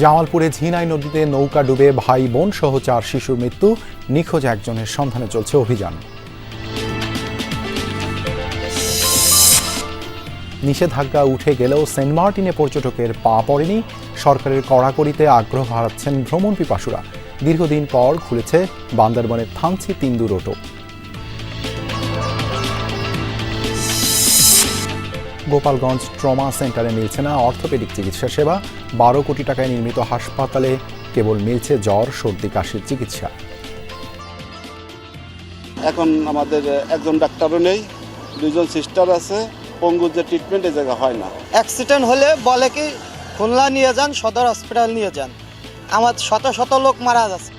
জামালপুরে ঝিনাই নদীতে নৌকা ডুবে ভাই বোন সহ চার শিশুর মৃত্যু, নিখোঁজ একজনের সন্ধানে চলছে অভিযান। নিষেধাজ্ঞা উঠে গেলেও সেন্ট মার্টিনে পর্যটকের পা পড়েনি। সরকারের কড়াকড়িতে আগ্রহ হারাচ্ছেন ভ্রমণ পিপাসুরা দীর্ঘদিন পর খুলেছে বান্দরবনের থানচি তিন্দু রোটো। গোপালগঞ্জ ট্রমা সেন্টারে মিলছে না অর্থোপেডিক চিকিৎসা সেবা। বারো কোটি টাকায় নির্মিত হাসপাতালে কেবল মিলছে জ্বর সর্দি কাশির চিকিৎসা। এখন আমাদের একজন ডাক্তারও নেই দুজন সিস্টার আছে পঙ্গুর যে ট্রিটমেন্ট এই জায়গা হয় না। অ্যাক্সিডেন্ট হলে বলে কি খুলনা নিয়ে যান সদর হসপিটাল নিয়ে যান। আমার শত শত লোক মারা যাচ্ছে।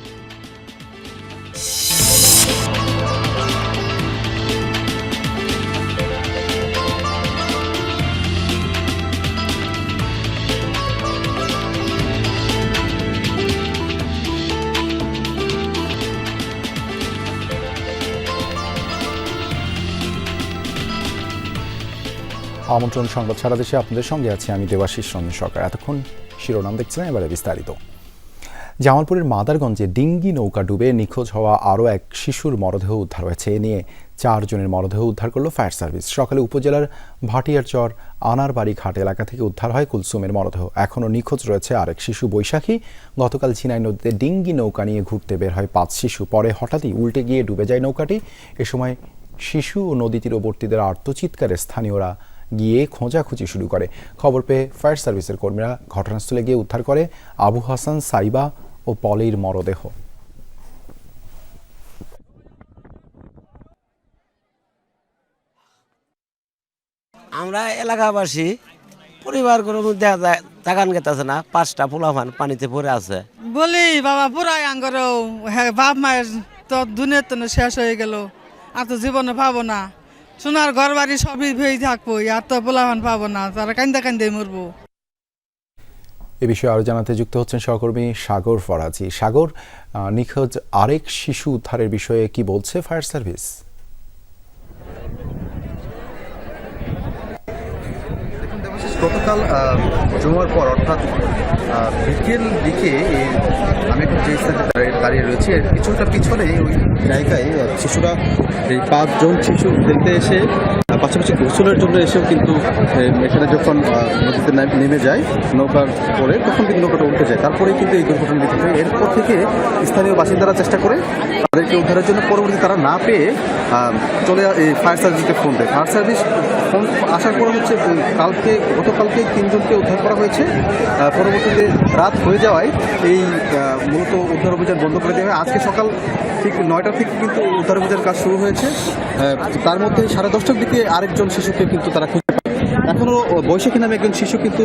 আমন্ত্রণ সংবাদ সারা দেশে আপনাদের সঙ্গে আছি আমি দেবাশিস রঞ্জন সরকার। এতক্ষণ শিরোনাম দেখছিলেন, এবারে বিস্তারিত। জামালপুরের মাদারগঞ্জে ডিঙ্গি নৌকা ডুবে নিখোঁজ হওয়া আরও এক শিশুর মরদেহ উদ্ধার হয়েছে। এ নিয়ে চারজনের মরদেহ উদ্ধার করল ফায়ার সার্ভিস। সকালে উপজেলার ভাটিয়ারচর আনারবাড়ি ঘাট এলাকা থেকে উদ্ধার হয় কুলসুমের মরদেহ। এখনও নিখোঁজ রয়েছে আরেক শিশু বৈশাখী। গতকাল ঝিনাই নদীতে ডিঙ্গি নৌকা নিয়ে ঘুরতে বের হয় পাঁচ শিশু। পরে হঠাৎই উল্টে গিয়ে ডুবে যায় নৌকাটি। এ সময় শিশু ও নদী তীরবর্তীদের আর্তচিৎকারে স্থানীয়রা গিয়ে খোঁজাখুঁজি শুরু করে। খবর পেয়ে ফায়ার সার্ভিসের কর্মীরা ঘটনাস্থলে গিয়ে উদ্ধার করে আবু হাসান সাইবা ও পলির মরদেহ। আমরা এলাকাবাসী পরিবার কোনো দেখা যায় তাকান গেতেছে না পাঁচটা পোলাফান পানিতে পড়ে আছে। বলি বাবা পুরাই আঙ্গরও হ্যাঁ বাপ মায়ের তো দুনিয়ার তো শেষ হয়ে গেল আর তো জীবনে পাবো না। সোনার ঘর বাড়ি সবই ভেয়ে থাকব, আর তো পোলাভান পাবো না, তারা কান্দা কান্দে মরবো। এ বিষয়ে আরও জানাতে যুক্ত হচ্ছেন সহকর্মী সাগর ফরাজি। সাগর নিখোঁজ আরেক শিশু উদ্ধারের বিষয়ে কি বলছে ফায়ার সার্ভিস দেখুন দেবাশিস গতকাল জমার পর, অর্থাৎ বিকেল দিকে আমি এখন যে দাঁড়িয়ে রয়েছি কিছুটা পিছনে ওই জায়গায় শিশুরা, এই পাঁচজন শিশু দেখতে এসে পাশাপাশি গোসলের জন্য এসেও কিন্তু এখানে যখন নদীতে নেমে যায় নৌকার পরে তখন কিন্তু নৌকাটা উল্টে যায়। তারপরেই কিন্তু এই দুর্ঘটনা ঘটেছে এরপর থেকে স্থানীয় বাসিন্দারা চেষ্টা করে তাদেরকে উদ্ধারের জন্য। পরবর্তী তারা না পেয়ে চলে এই ফায়ার সার্ভিসকে ফোন দেয়। ফায়ার সার্ভিস ফোন আসার পর হচ্ছে কালকে, গতকালকে তিনজনকে উদ্ধার করা হয়েছে। পরবর্তীতে রাত হয়ে যাওয়ায় এই মূলত উদ্ধার অভিযান বন্ধ করে দেওয়া হয়। আজকে সকাল ঠিক নয়টা থেকে কিন্তু উদ্ধার অভিযান কাজ শুরু হয়েছে। তার মধ্যে সাড়ে দশটার দিকে আরেকজন শিশুকে কিন্তু তারা খুঁজে পায়। এখনও বৈশাখী নামে একজন শিশু কিন্তু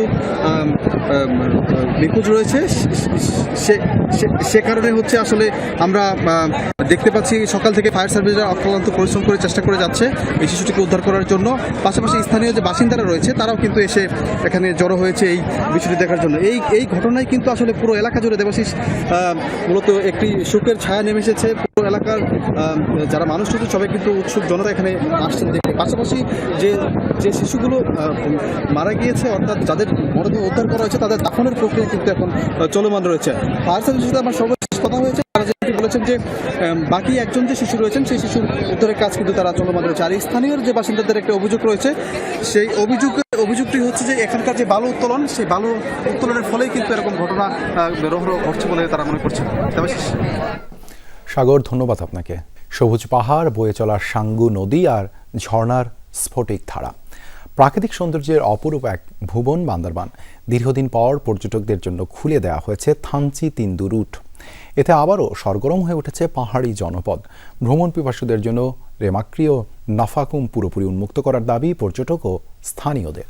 নিখোঁজ রয়েছে। সে কারণে হচ্ছে আসলে আমরা দেখতে পাচ্ছি সকাল থেকে ফায়ার সার্ভিসরা অক্লান্ত পরিশ্রম করে চেষ্টা করে যাচ্ছে এই শিশুটিকে উদ্ধার করার জন্য। পাশাপাশি স্থানীয় যে বাসিন্দারা রয়েছে, তারাও কিন্তু এসে এখানে জড়ো হয়েছে এই বিষয়টি দেখার জন্য। এই এই ঘটনায় কিন্তু আসলে পুরো এলাকা জুড়ে দেবাশিস মূলত একটি শোকের ছায়া নেমে এসেছে। এলাকার যারা মানুষ রয়েছে, সবাই কিন্তু উৎসুক, জনতা এখানে আসছেন দেখতে। পাশাপাশি যে যে শিশুগুলো মারা গিয়েছে, অর্থাৎ যাদের মরদেহ উদ্ধার করা হয়েছে, তাদের দাফনের প্রক্রিয়া কিন্তু এখন চলমান রয়েছে। ফায়ার সার্ভিসের সাথে আমার সর্বশেষ কথা হয়েছে, তারা যেটি বলেছেন যে বাকি একজন যে শিশু রয়েছেন, সেই শিশুর উদ্ধারের কাজ কিন্তু তারা চলমান রয়েছে। আর স্থানীয় যে বাসিন্দাদের একটা অভিযোগ রয়েছে, সেই অভিযোগ, অভিযোগটি হচ্ছে যে, এখানকার যে বালু উত্তোলন, সেই বালু উত্তোলনের ফলেই কিন্তু এরকম ঘটনা রোহ ঘটছে বলে তারা মনে করছেন। সাগর, ধন্যবাদ আপনাকে। সবুজ পাহাড়, বয়ে চলা সাঙ্গু নদী আর ঝর্ণার স্ফটিক ধারা। প্রাকৃতিক সৌন্দর্যের অপরূপ এক ভুবন বান্দরবান। দীর্ঘদিন পর পর্যটকদের জন্য খুলে দেওয়া হয়েছে থানচি তিন্দু রুট। এতে আবারও সরগরম হয়ে উঠেছে পাহাড়ি জনপদ। ভ্রমণ পিপাসুদের জন্য রেমাক্রিয় নাফাকুম পুরোপুরি উন্মুক্ত করার দাবি পর্যটক ও স্থানীয়দের।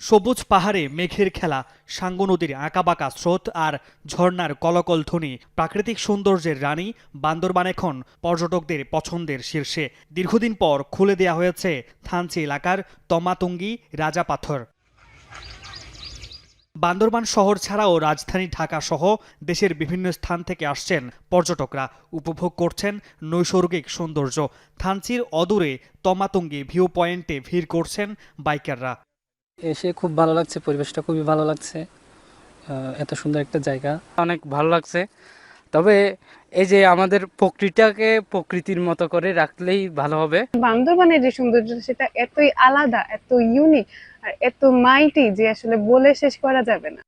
সবুজ পাহাড়ে মেঘের খেলা, সাঙ্গু নদীর আঁকাবাঁকা স্রোত আর ঝর্নার কলকল ধ্বনি প্রাকৃতিক সৌন্দর্যের রানী বান্দরবান এখন পর্যটকদের পছন্দের শীর্ষে। দীর্ঘদিন পর খুলে দেয়া হয়েছে থানচি এলাকার তমাতুঙ্গি রাজা পাথর। বান্দরবান শহর ছাড়াও রাজধানী ঢাকা সহ দেশের বিভিন্ন স্থান থেকে আসছেন পর্যটকরা। উপভোগ করছেন নৈসর্গিক সৌন্দর্য। থানচির অদূরে তমাতঙ্গি ভিউ পয়েন্টে ভিড় করছেন বাইকাররা। এসে খুব ভালো লাগছে পরিবেশটা খুবই ভালো লাগছে আহ, এত সুন্দর একটা জায়গা। অনেক ভালো লাগছে। তবে এই যে আমাদের প্রকৃতিটাকে প্রকৃতির মতো করে রাখলেই ভালো হবে। বান্দরবানের যে সৌন্দর্য সেটা এতই আলাদা এত ইউনিক আর এত মাইটি যে আসলে বলে শেষ করা যাবে না।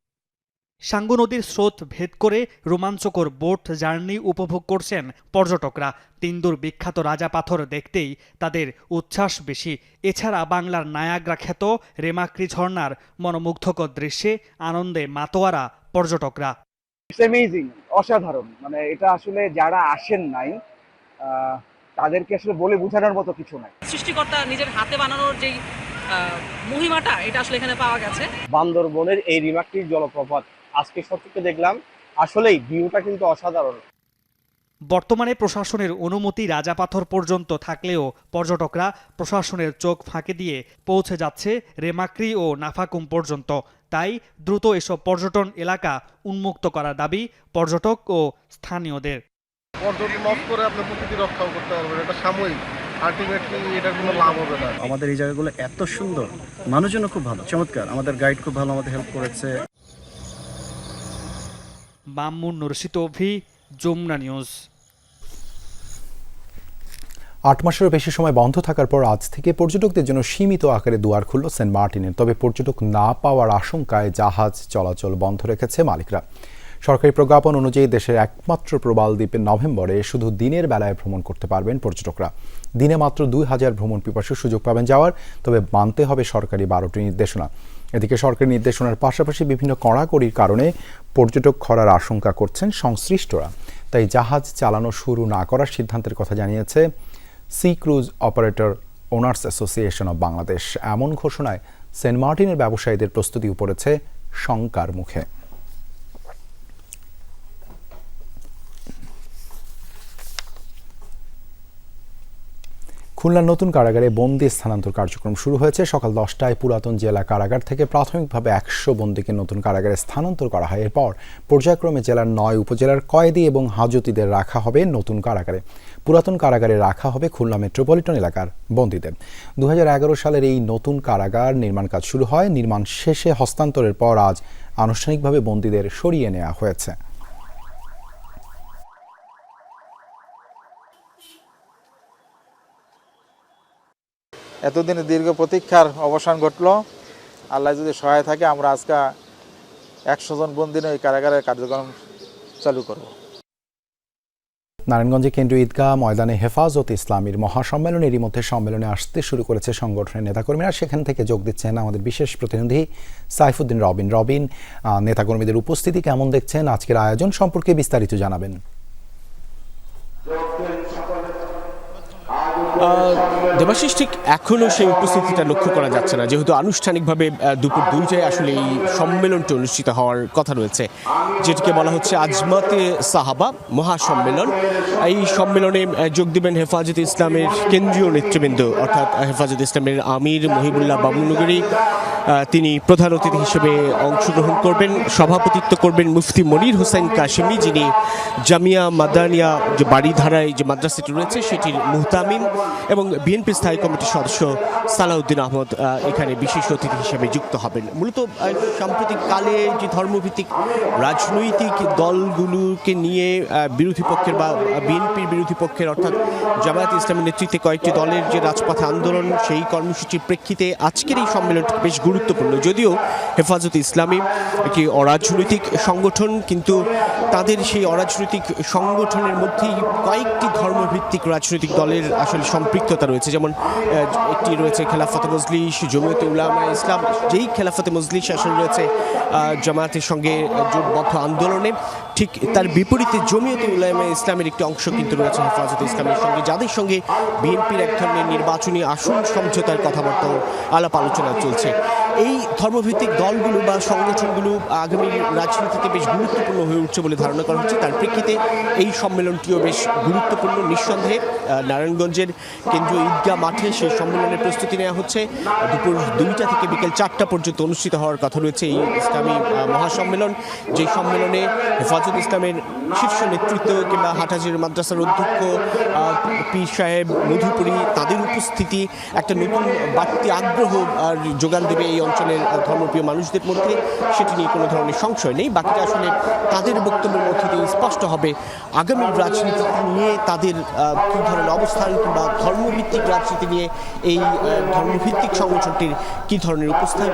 সাঙ্গু নদীর স্রোত ভেদ করে রোমাঞ্চকর বোট জার্নি উপভোগ করছেন পর্যটকরা। তিন্দুর বিখ্যাত রাজা পাথর দেখতেই তাদের উচ্ছ্বাস বেশি। এছাড়া বাংলার নায়াগ্রা খ্যাত রেমাক্রি ঝর্ণার মনোমুগ্ধকর দৃশ্যে আনন্দে মাতোয়ারা পর্যটকরা। অ্যামেজিং অসাধারণ। মানে এটা আসলে যারা আসেন নাই তাদেরকে আসলে বলে বোঝানোর মতো কিছু নাই। সৃষ্টিকর্তা নিজের হাতে বানানোর যেই মহিমাটা এটা আসলে এখানে পাওয়া গেছে। বান্দরবনের এই রিমাকটির জলপ্রপাত আজকে সত্যি দেখলাম। আসলেই ভিউটা কিন্তু অসাধারণ। বর্তমানে প্রশাসনের অনুমতি রাজাপাথর পর্যন্ত থাকলেও পর্যটকরা প্রশাসনের চোখ ফাঁকে দিয়ে পৌঁছে যাচ্ছে রেমাক্রি ও নাফাকুম পর্যন্ত। তাই দ্রুত এসব পর্যটন এলাকা উন্মুক্ত করার দাবি পর্যটক ও স্থানীয়দের। পর্যটন করে আপনি প্রকৃতি রক্ষাও করতে পারবেন এটা সাময়িক। আলটিমেটলি এটার কোনো লাভ হবে না। আমাদের এই জায়গাগুলো এত সুন্দর মানুষজনও খুব ভালো চমৎকার। আমাদের গাইড খুব ভালো আমাদের হেল্প করেছে। মামুন নুরশিত অভি যমুনা নিউজ। আট মাসেরও বেশি সময় বন্ধ থাকার পর আজ থেকে পর্যটকদের জন্য সীমিত আকারে দুয়ার খুলল সেন্ট মার্টিনের। তবে পর্যটক না পাওয়ার আশঙ্কায় জাহাজ চলাচল বন্ধ রেখেছে মালিকরা। সরকারি প্রজ্ঞাপন অনুযায়ী দেশের একমাত্র প্রবাল দ্বীপে নভেম্বরে শুধু দিনের বেলায় ভ্রমণ করতে পারবেন পর্যটকরা। দিনে মাত্র দুই হাজার ভ্রমণ পিপাসু সুযোগ পাবেন যাওয়ার, তবে মানতে হবে সরকারি বারোটি নির্দেশনা। এদিকে সরকারি নির্দেশনার পাশাপাশি বিভিন্ন কড়াকড়ির কারণে পর্যটক খরার আশঙ্কা করছেন সংশ্লিষ্টরা। তাই জাহাজ চালানো শুরু না করার সিদ্ধান্তের কথা জানিয়েছে sea cruise operator owners association of Bangladesh. এমন ঘোষণায় সেন্ট মার্টিনের ব্যবসায়ীদের প্রস্তুতিও পড়েছে শঙ্কার মুখে। খুলনার নতুন কারাগারে বন্দি স্থানান্তর কার্যক্রম শুরু হয়েছে। সকাল দশটায় পুরাতন জেলা কারাগার থেকে প্রাথমিকভাবে একশো বন্দীকে নতুন কারাগারে স্থানান্তর করা হয়। এরপর পর্যায়ক্রমে জেলার নয় উপজেলার কয়েদি এবং হাজতিদের রাখা হবে নতুন কারাগারে। পুরাতন কারাগারে রাখা হবে খুলনা মেট্রোপলিটন এলাকার বন্দীদের। দু হাজার এগারো সালের এই নতুন কারাগার নির্মাণ কাজ শুরু হয়। নির্মাণ শেষে হস্তান্তরের পর আজ আনুষ্ঠানিকভাবে বন্দীদের সরিয়ে নেওয়া হয়েছে। এতদিনের দীর্ঘ প্রতীক্ষার অবসান ঘটল। আল্লাহ যদি সহায় থাকে আমরা আজকে একশো জন বন্দি নিয়ে এই কারাগারের কার্যক্রম চালু করব। নারায়ণগঞ্জে কেন্দ্রীয় ঈদগাহ ময়দানে হেফাজত ইসলামীর মহাসম্মেলন এরই মধ্যে সম্মেলনে আসতে শুরু করেছে সংগঠনের নেতাকর্মীরা। সেখান থেকে যোগ দিচ্ছেন আমাদের বিশেষ প্রতিনিধি সাইফুদ্দিন রবিন। রবিন নেতাকর্মীদের উপস্থিতি কেমন দেখছেন? আজকের আয়োজন সম্পর্কে বিস্তারিত জানাবেন। দেবাশিস, ঠিক এখনও সেই উপস্থিতিটা লক্ষ্য করা যাচ্ছে না, যেহেতু আনুষ্ঠানিকভাবে দুপুর দুইটায় আসলে এই সম্মেলনটি অনুষ্ঠিত হওয়ার কথা রয়েছে। যেটিকে বলা হচ্ছে আজমাতে সাহাবা মহাসম্মেলন। এই সম্মেলনে যোগ দেবেন হেফাজত ইসলামের কেন্দ্রীয় নেতৃবৃন্দ, অর্থাৎ হেফাজত ইসলামের আমির মহিবুল্লাহ বাবুনগরী তিনি প্রধান অতিথি হিসেবে অংশগ্রহণ করবেন, সভাপতিত্ব করবেন মুফতি মনির হোসেন কাশিমি, যিনি জামিয়া মাদানিয়া যে বাড়িধারায় যে মাদ্রাসাটি রয়েছে সেটির মুহতামিম এবং বিএনপি স্থায়ী কমিটির সদস্য সালাউদ্দিন আহমদ এখানে বিশেষ অতিথি হিসেবে যুক্ত হবেন। মূলত সাম্প্রতিক কালে যে ধর্মভিত্তিক রাজনৈতিক দলগুলোকে নিয়ে বিরোধী পক্ষের বা বিএনপির বিরোধী পক্ষের অর্থাৎ জামায়াত ইসলামের নেতৃত্বে কয়েকটি দলের যে রাজপথে আন্দোলন, সেই কর্মসূচির প্রেক্ষিতে আজকের এই সম্মেলনটি বেশ গুরুত্বপূর্ণ। যদিও হেফাজত ইসলামী একটি অরাজনৈতিক সংগঠন, কিন্তু তাদের সেই অরাজনৈতিক সংগঠনের মধ্যেই কয়েকটি ধর্মভিত্তিক রাজনৈতিক দলের আসলে সম্পৃক্ততা রয়েছে। যেমন একটি রয়েছে খেলাফতে মজলিস, জমিয়তে উলামা ইসলাম, যেই খেলাফতে মজলিস আসলে রয়েছে জামায়াতের সঙ্গে জোটবদ্ধ আন্দোলনে। ঠিক তার বিপরীতে জমিয়তে উলামা ইসলামের একটি অংশ কিন্তু রয়েছে হেফাজত ইসলামের সঙ্গে, যাদের সঙ্গে বিএনপির এক ধরনের নির্বাচনী আসন সমঝোতার কথাবার্তাও আলাপ আলোচনা চলছে। এই ধর্মভিত্তিক দলগুলো বা সংগঠনগুলো আগামী রাজনীতিতে বেশ গুরুত্বপূর্ণ হয়ে উঠছে বলে ধারণা করা হচ্ছে। তার প্রেক্ষিতে এই সম্মেলনটিও বেশ গুরুত্বপূর্ণ। নিঃসন্দেহে নারায়ণগঞ্জের কেন্দ্রীয় ঈদগাহ মাঠে সেই সম্মেলনের প্রস্তুতি নেওয়া হচ্ছে। দুপুর দুইটা থেকে বিকেল চারটা পর্যন্ত অনুষ্ঠিত হওয়ার কথা রয়েছে এই ইসলামী মহাসম্মেলন। যে সম্মেলনে হেফাজত ইসলামের শীর্ষ নেতৃত্ব কিংবা হাটাজির মাদ্রাসার অধ্যক্ষ পীর সাহেব মধুপুরী, তাদের উপস্থিতি, একটা নতুন বাড়তি আগ্রহ আর যোগান দেবে এই অঞ্চলের ধর্মপ্রিয় মানুষদের মধ্যে সেটি নিয়ে কোনো ধরনের সংশয় নেই। বাকিটা আসলে তাদের বক্তব্যের মধ্যে দিয়ে স্পষ্ট হবে। আগামী রাজনীতি নিয়ে তাদের কী ধরনের অবস্থান কিংবা ধর্মভিত্তিক রাজনীতি নিয়ে এই ধর্মভিত্তিক সংগঠনটির কী ধরনের উপস্থান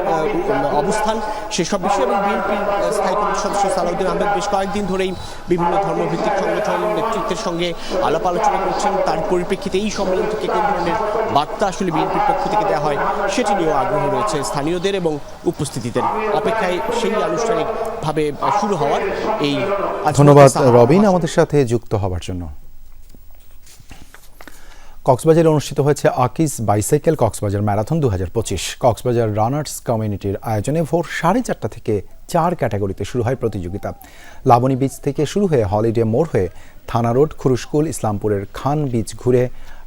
অবস্থান সেসব বিষয়ে এবং বিএনপির স্থায়ী কমিটির সদস্য সালাউদ্দিন আহমেদ বেশ কয়েকদিন ধরেই বিভিন্ন ধর্মভিত্তিক সংগঠন নেতৃত্বের সঙ্গে আলাপ আলোচনা করছেন। তার পরিপ্রেক্ষিতে এই সম্মেলন থেকে কোন ধরনের বার্তা আসলে বিএনপির পক্ষ থেকে দেওয়া হয় সেটি নিয়েও আগ্রহ রয়েছে স্থানীয়দের এবং উপস্থিতিদের অপেক্ষায় সেই আনুষ্ঠানিকভাবে শুরু হওয়ার এই ধন্যবাদ রবিন আমাদের সাথে যুক্ত হবার জন্য। কক্সবাজারে অনুষ্ঠিত হয়েছে আকিজ বাইসাইকেল কক্সবাজার ম্যারাথন দু হাজার পঁচিশ। কক্সবাজার রানার্স কমিউনিটির আয়োজনে ভোর সাড়ে চারটা থেকে চার ক্যাটাগরিতে শুরু হয় প্রতিযোগিতা। লাবণী বিচ থেকে শুরু হয়ে হলিডে মোড় হয়ে থানা রোড খুরুশকুল ইসলামপুরের খান বিচ ঘুরে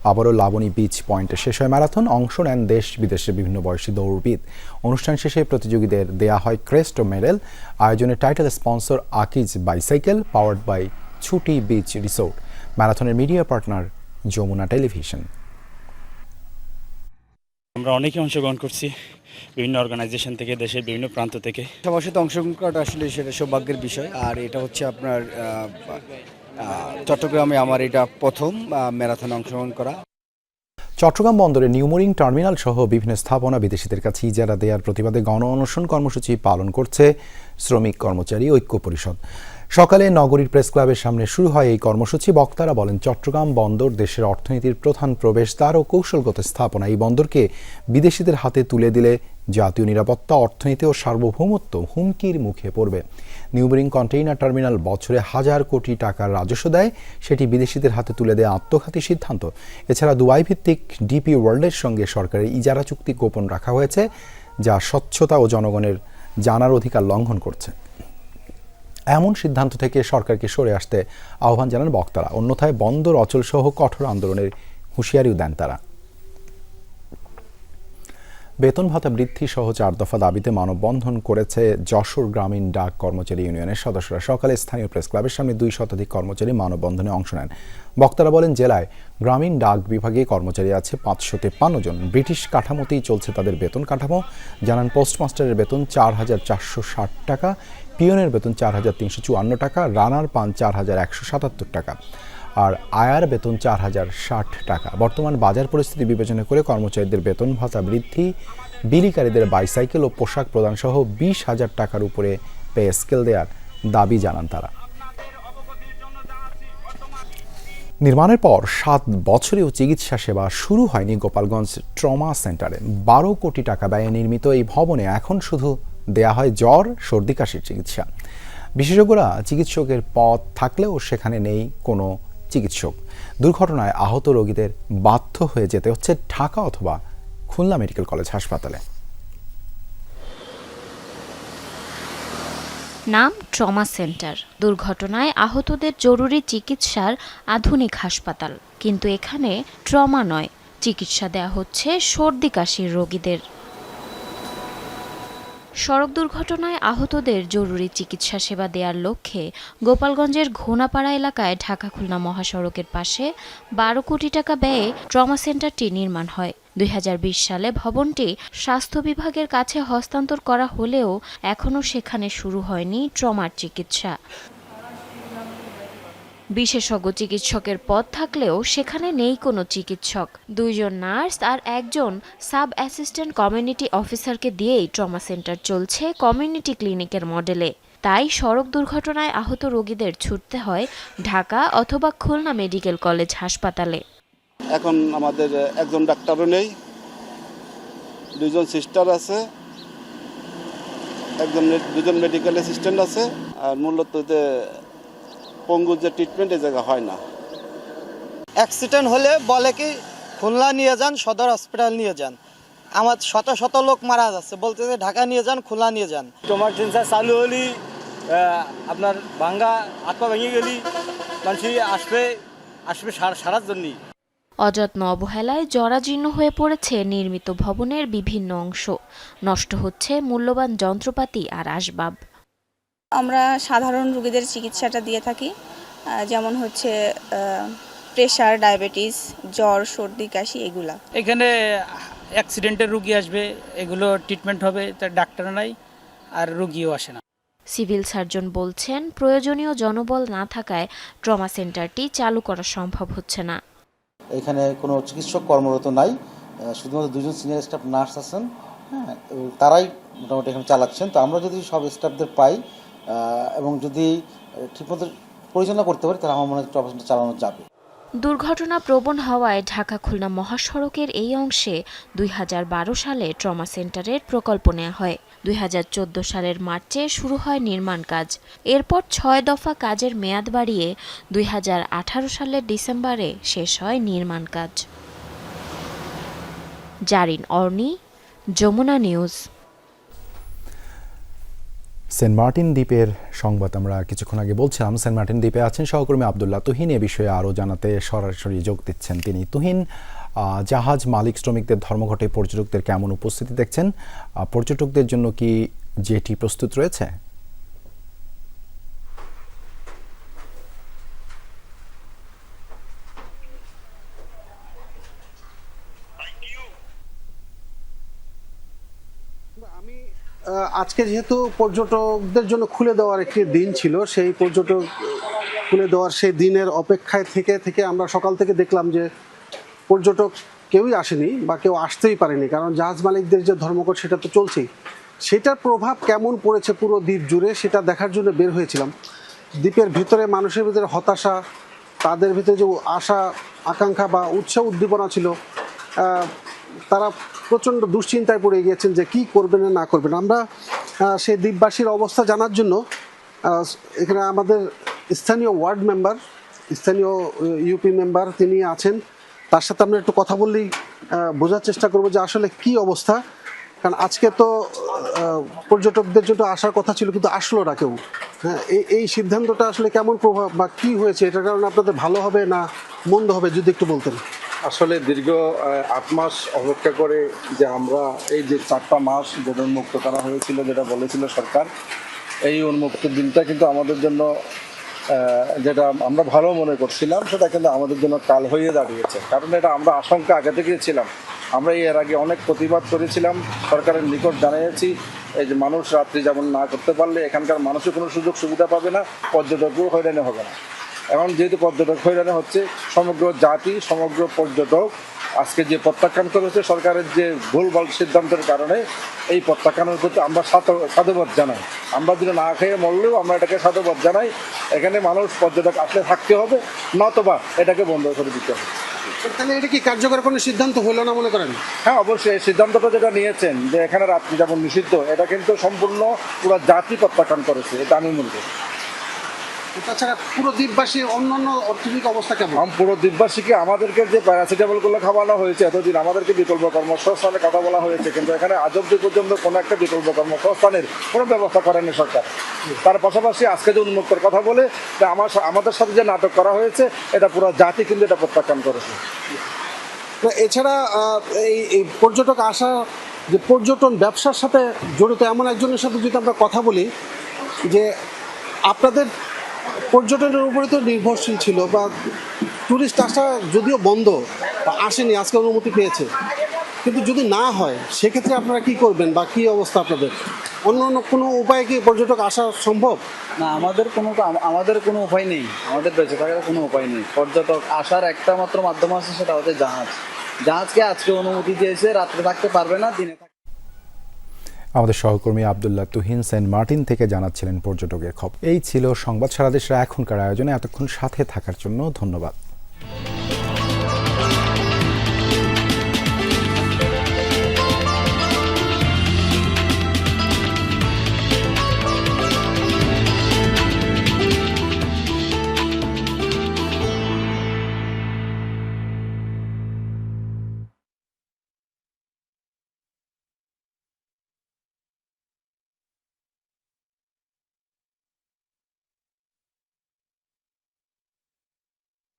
আবারও লাবণী বিচ পয়েন্টে শেষ হয় ম্যারাথন অংশ নেন দেশ বিদেশের বিভিন্ন বয়সী দৌড়বিদ। অনুষ্ঠান শেষে প্রতিযোগীদের দেয়া হয় ক্রেস্ট ও মেডেল আয়োজনের title sponsor Akij bicycle powered by Chhuti beach resort ম্যারাথনের media partner Jamuna television আমরা অনেকে অংশগ্রহণ করছি বিভিন্ন অর্গানাইজেশন থেকে দেশের বিভিন্ন প্রান্ত থেকে। সবার সাথে অংশগ্রহণ করাটা আসলে সেটা সৌভাগ্যের বিষয়। আর এটা হচ্ছে আপনার চট্টগ্রামে আমার এটা প্রথম ম্যারাথনে অংশগ্রহণ করা। চট্টগ্রাম বন্দরে নিউমোরিং টার্মিনাল সহ বিভিন্ন স্থাপনা বিদেশিদের কাছে ইজারা দেওয়ার প্রতিবাদে গণ অনশন কর্মসূচি পালন করছে শ্রমিক কর্মচারী ঐক্য পরিষদ। সকালে নগরীর প্রেস ক্লাবের সামনে শুরু হয় এই কর্মসূচি। বক্তারা বলেন, চট্টগ্রাম বন্দর দেশের অর্থনীতির প্রধান প্রবেশদ্বার ও কৌশলগত স্থাপনা। এই বন্দরকে বিদেশিদের হাতে তুলে দিলে জাতীয় নিরাপত্তা, অর্থনীতি ও সার্বভৌমত্ব হুমকির মুখে পড়বে। নিউবরিং কন্টেইনার টার্মিনাল বছরে হাজার কোটি টাকার রাজস্ব দেয়। সেটি বিদেশিদের হাতে তুলে দেয় আত্মঘাতী সিদ্ধান্ত। এছাড়া দুবাই ভিত্তিক ডিপি ওয়ার্ল্ডের সঙ্গে সরকারের ইজারা চুক্তি গোপন রাখা হয়েছে, যা স্বচ্ছতা ও জনগণের জানার অধিকার লঙ্ঘন করছে। এমন সিদ্ধান্ত থেকে সরকারকে সরে আসতে আহ্বান জানান বক্তারা। অন্যথায় বন্দর অচল সহ কঠোর আন্দোলনের হুঁশিয়ারিও দেন তারা। বেতন ভাতা বৃদ্ধি সহ চার দফা দাবিতে মানববন্ধন করেছে যশোর গ্রামীণ ডাক কর্মচারী ইউনিয়নের সদস্যরা। সকালে স্থানীয় প্রেস ক্লাবের সামনে দুই শতাধিক কর্মচারী মানববন্ধনে অংশ নেন। বক্তারা বলেন, জেলায় গ্রামীণ ডাক বিভাগে কর্মচারী আছে পাঁচশো তেপ্পান্ন জন। ব্রিটিশ কাঠামোতেই চলছে তাদের বেতন কাঠামো। জানান পোস্টমাস্টারের বেতন চার হাজার চারশো ষাট টাকা। পিয়নের বেতন চার হাজার তিনশো চুয়ান্ন টাকা, রানার পান চার হাজার একশো সাতাত্তর টাকা, আর আয়ার বেতন চার হাজার ষাট টাকা। বর্তমান বাজার পরিস্থিতি বিবেচনা করে কর্মচারীদের বেতন ভাতা বৃদ্ধি, বিলিকারীদের বাইসাইকেল ও পোশাক প্রদান সহ বিশ হাজার টাকার উপরে পে স্কেল দেওয়ার দাবি জানান তারা। নির্মাণের পর সাত বছরেও চিকিৎসা সেবা শুরু হয়নি গোপালগঞ্জ ট্রমা সেন্টারে। বারো কোটি টাকা ব্যয়ে নির্মিত এই ভবনে এখন শুধু দেয়া হয় জ্বর, সর্দি, কাশির চিকিৎসা। বিশেষজ্ঞরা চিকিৎসকের পদ থাকলেও সেখানে নেই কোনো চিকিৎসক। দুর্ঘটনায় আহত রোগীদের বাধ্য হয়ে যেতে হচ্ছে ঢাকা অথবা খুলনা মেডিকেল কলেজ হাসপাতালে। নাম ট্রমা সেন্টার। দুর্ঘটনায় আহতদের জরুরি চিকিৎসার আধুনিক হাসপাতাল। কিন্তু এখানে ট্রমা নয়, চিকিৎসা দেয়া হচ্ছে সর্দি, কাশির রোগীদের। সড়ক দুর্ঘটনায় আহতদের জরুরি চিকিৎসা সেবা দেওয়ার লক্ষ্যে গোপালগঞ্জের ঘোনাপাড়া এলাকায় ঢাকা খুলনা মহাসড়কের পাশে বারো কোটি টাকা ব্যয়ে ট্রমা সেন্টারটি নির্মাণ হয়। দুই হাজার বিশ সালে ভবনটি স্বাস্থ্য বিভাগের কাছে হস্তান্তর করা হলেও এখনও সেখানে শুরু হয়নি ট্রমার চিকিৎসা। বিশেষজ্ঞ চিকিৎসকের পদ থাকলেও সেখানে নেই কোনো চিকিৎসক। দুইজন নার্স আর একজন সাব অ্যাসিস্ট্যান্ট কমিউনিটি অফিসারকে দিয়েই ট্রমা সেন্টার চলছে কমিউনিটি ক্লিনিকের মডেলে। তাই সড়ক দুর্ঘটনায় আহত রোগীদের ছুটতে হয় ঢাকা অথবা খুলনা মেডিকেল কলেজ হাসপাতালে। এখন আমাদের একজন ডাক্তারও নেই দুজন সিস্টার আছে, একজন দুজন মেডিকেল অ্যাসিস্ট্যান্ট আছে, আর মূলত যে পঙ্গুর যে ট্রিটমেন্ট এই জায়গা হয় না। অ্যাক্সিডেন্ট হলে বলে কি খুলনা নিয়ে যান সদর হসপিটাল নিয়ে যান। আমার শত শত লোক মারা যাচ্ছে বলতেছে ঢাকা নিয়ে যান খোলা নিয়ে যান। তোমার সেন্সার চালু হলি আপনার ভাঙ্গা পা ভেঙে গেলি মানুষ আসবে আসবে সারার জন্যই। অযত্ন অবহেলায় জরাজীর্ণ হয়ে পড়েছে নির্মিত ভবনের বিভিন্ন অংশ। নষ্ট হচ্ছে মূল্যবান যন্ত্রপাতি আর আসবাব। আমরা সাধারণ রোগীদের চিকিৎসাটা দিয়ে থাকি যেমন হচ্ছে প্রেশার ডায়াবেটিস জ্বর সর্দি কাশি এগুলা। এখানে অ্যাক্সিডেন্টের রুগী আসবে এগুলো ট্রিটমেন্ট হবে তার ডাক্তার নাই আর রুগীও আসে না। সিভিল সার্জন বলছেন প্রয়োজনীয় জনবল না থাকায় ট্রমা সেন্টারটি চালু করা সম্ভব হচ্ছে না। এখানে কোনো চিকিৎসক কর্মরত নাই শুধুমাত্র দুজন সিনিয়র স্টাফ নার্স আছেন হ্যাঁ তারাই মোটামুটি এখানে চালাচ্ছেন। তো আমরা যদি সব স্টাফদের পাই এবং যদি ঠিকমতো পরিচালনা করতে পারি, তাহলে আমার মনে হয় অপারেশনটা চালানো যাবে। দুর্ঘটনা প্রবণ হওয়ায় ঢাকা খুলনা মহাসড়কের এই অংশে দুই হাজার বারো সালে ট্রমা সেন্টারের প্রকল্প নেওয়া হয়। দুই হাজার চোদ্দ সালের মার্চে শুরু হয় নির্মাণ কাজ। এরপর ছয় দফা কাজের মেয়াদ বাড়িয়ে দুই হাজার আঠারো সালের ডিসেম্বরে শেষ হয় নির্মাণ কাজ। Zarin Orni, Jamuna news. Saint Martin দ্বীপের সংবাদ আমরা কিছুক্ষণ আগে বলছিলাম, সেন্ট মার্টিন দ্বীপে আছেন সহকর্মী আবদুল্লাহ তুহিন। এ বিষয়ে আরও জানাতে সরাসরি যোগ দিচ্ছেন তিনি। তুহিন জাহাজ মালিক শ্রমিকদের ধর্মঘটে পর্যটকদের কেমন উপস্থিতি দেখছেন? পর্যটকদের জন্য কি জেটি প্রস্তুত রয়েছে? আজকে যেহেতু পর্যটকদের জন্য খুলে দেওয়ার একটি দিন ছিল, সেই পর্যটক খুলে দেওয়ার সেই দিনের অপেক্ষায় থেকে থেকে আমরা সকাল থেকে দেখলাম যে পর্যটক কেউই আসেনি বা কেউ আসতেই পারেনি। কারণ জাহাজ মালিকদের যে ধর্মঘট সেটা তো চলছেই। সেটার প্রভাব কেমন পড়েছে পুরো দ্বীপ জুড়ে সেটা দেখার জন্য বের হয়েছিলাম। দ্বীপের ভিতরে মানুষের ভিতরে হতাশা, তাদের ভিতরে যে আশা, আকাঙ্ক্ষা বা উৎসাহ, উদ্দীপনা ছিল তারা প্রচণ্ড দুশ্চিন্তায় পড়ে গিয়েছেন যে কি করবেন না করবেন। আমরা সেই দ্বীপবাসীর অবস্থা জানার জন্য এখানে আমাদের স্থানীয় ওয়ার্ড মেম্বার, স্থানীয় ইউপি মেম্বার তিনি আছেন। তার সাথে আমরা একটু কথা বললেই বোঝার চেষ্টা করব যে আসলে কি অবস্থা। কারণ আজকে তো পর্যটকদের জন্য আসার কথা ছিল, কিন্তু আসলো না কেউ। হ্যাঁ এই এই সিদ্ধান্তটা আসলে কেমন প্রভাব বা কি হয়েছে, এটার কারণে আপনাদের ভালো হবে না মন্দ হবে যদি একটু বলতেন? আসলে দীর্ঘ আট মাস অপেক্ষা করে যে আমরা এই যে চারটা মাস যেটা উন্মুক্ত করা হয়েছিল, যেটা বলেছিল সরকার, এই উন্মুক্ত দিনটা কিন্তু আমাদের জন্য যেটা আমরা ভালো মনে করছিলাম, সেটা কিন্তু আমাদের জন্য কাল হয়ে দাঁড়িয়েছে। কারণ এটা আমরা আশঙ্কা আগে থেকেই ছিলাম। আমরা এর আগে অনেক প্রতিবাদ করেছিলাম, সরকারের নিকট জানিয়েছি, এই যে মানুষ রাত্রি যেমন না করতে পারলে এখানকার মানুষের কোনো সুযোগ সুবিধা পাবে না, পর্যটকও হয়রানি হবে না। এখন যেহেতু পর্যটক হয়রানি হচ্ছে সমগ্র জাতি সমগ্র পর্যটক আজকে যে প্রত্যাখ্যান করেছে সরকারের যে ভুলভাল সিদ্ধান্তের কারণে এই প্রত্যাখ্যানের প্রতি আমরা সাধু- সাধুবাদ জানাই। আমরা যদি না খেয়ে মরলেও আমরা এটাকে সাধুবাদ জানাই। এখানে মানুষ পর্যটক আসলে থাকতে হবে নতবা এটাকে বন্ধ করে দিতে হবে। তাহলে এটা কি কার্যকর কোনো সিদ্ধান্ত হলো না মনে করেন? হ্যাঁ অবশ্যই সিদ্ধান্তটা যেটা নিয়েছেন যে এখানে রাত্রি যেমন নিষিদ্ধ এটা কিন্তু সম্পূর্ণ পুরো জাতি প্রত্যাখ্যান করেছে এটা আমি মনে করি। তাছাড়া পুরো দ্বীপবাসীর অন্যান্য অর্থনৈতিক অবস্থা কেমন? পুরো দ্বীপবাসীকে আমাদেরকে যে প্যারাসিটামলগুলো খাওয়ানো হয়েছে এতদিন আমাদেরকে বিকল্প কর্মসংস্থানের কথা বলা হয়েছে কিন্তু এখানে আজ অব্দি পর্যন্ত কোনো একটা বিকল্প কর্মসংস্থানের কোনো ব্যবস্থা করেনি সরকার। তার পাশাপাশি আজকে যে উন্মুক্তর কথা বলে আমার আমাদের সাথে যে নাটক করা হয়েছে এটা পুরো জাতি কিন্তু এটা প্রত্যাখ্যান করেছে। এছাড়া এই এই পর্যটক আসা যে পর্যটন ব্যবসার সাথে জড়িত এমন একজনের সাথে যদি আমরা কথা বলি যে আপনাদের পর্যটনের উপরে তো নির্ভরশীল ছিল বা টুরিস্ট আসা যদিও বন্ধ, বা আসেনি, আজকে অনুমতি পেয়েছে। কিন্তু যদি না হয়, সেক্ষেত্রে আপনারা কি করবেন বা কি অবস্থা আপনাদের? অন্য অন্য কোনো উপায়ে কি পর্যটক আসা সম্ভব? না, আমাদের কোনো আমাদের কোনো উপায় নেই। আমাদের বেঁচে থাকার কোনো উপায় নেই। পর্যটক আসার একটা মাত্র মাধ্যম আছে, সেটা হচ্ছে জাহাজ। জাহাজকে আজকে অনুমতি দিয়েছে, রাত্রে থাকতে পারবে না, দিনে আমাদের সহকর্মী আবদুল্লাহ তুহিন সেন্ট মার্টিন থেকে জানাচ্ছিলেন পর্যটকের খবর। এই ছিল সংবাদ সারা দেশের এখনকার আয়োজনে। এতক্ষণ সাথে থাকার জন্য ধন্যবাদ।